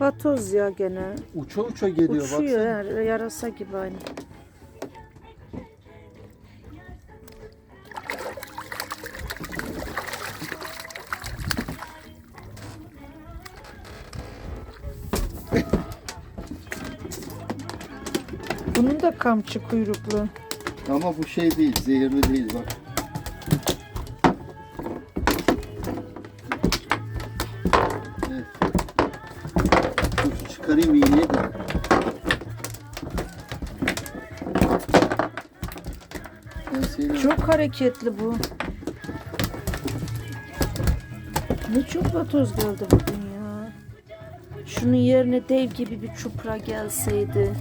Vatoz ya gene. Uça uça geliyor Uçuyor baksana. ha, yarasa gibi aynı. Bunun da kamçı kuyruklu. Ama bu şey değil, zehirli değil bak. Çıkarayım iğneyi de. Çok hareketli bu. Ne çok vatoz geldi bugün ya. Şunun yerine dev gibi bir çupra gelseydi.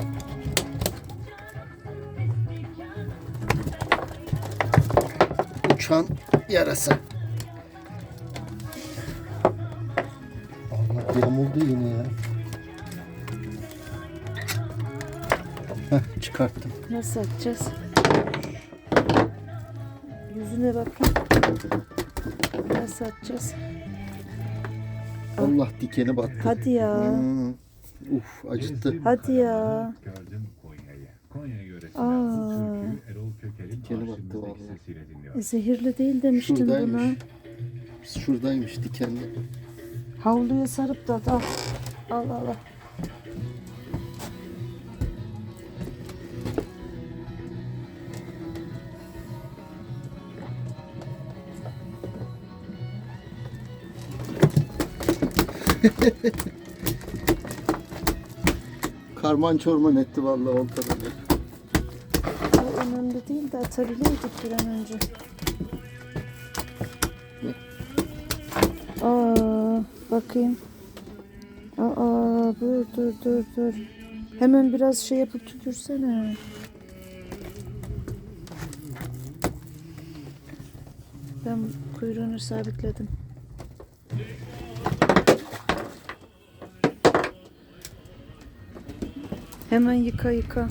Uçan yarasa. Allah yamuldu yine ya. Heh, çıkarttım. Nasıl atacağız? Yüzüne bakayım. Nasıl atacağız? Allah dikeni battı. Hadi ya. Hmm. Uf acıttı. Hadi ya. Aa. Dikeni battı vallahi. E, Zehirli değil demiştin buna. Şuradaymış. Şuradaymış dikenli. Havluya sarıp da al. Al al al. Karman çorman etti vallahi ortada. O önemli değil de atabilirdik bir an önce. Aa, bakayım. Aa, dur dur dur dur. Hemen biraz şey yapıp tükürsene. Ben kuyruğunu sabitledim. Гена яка яка.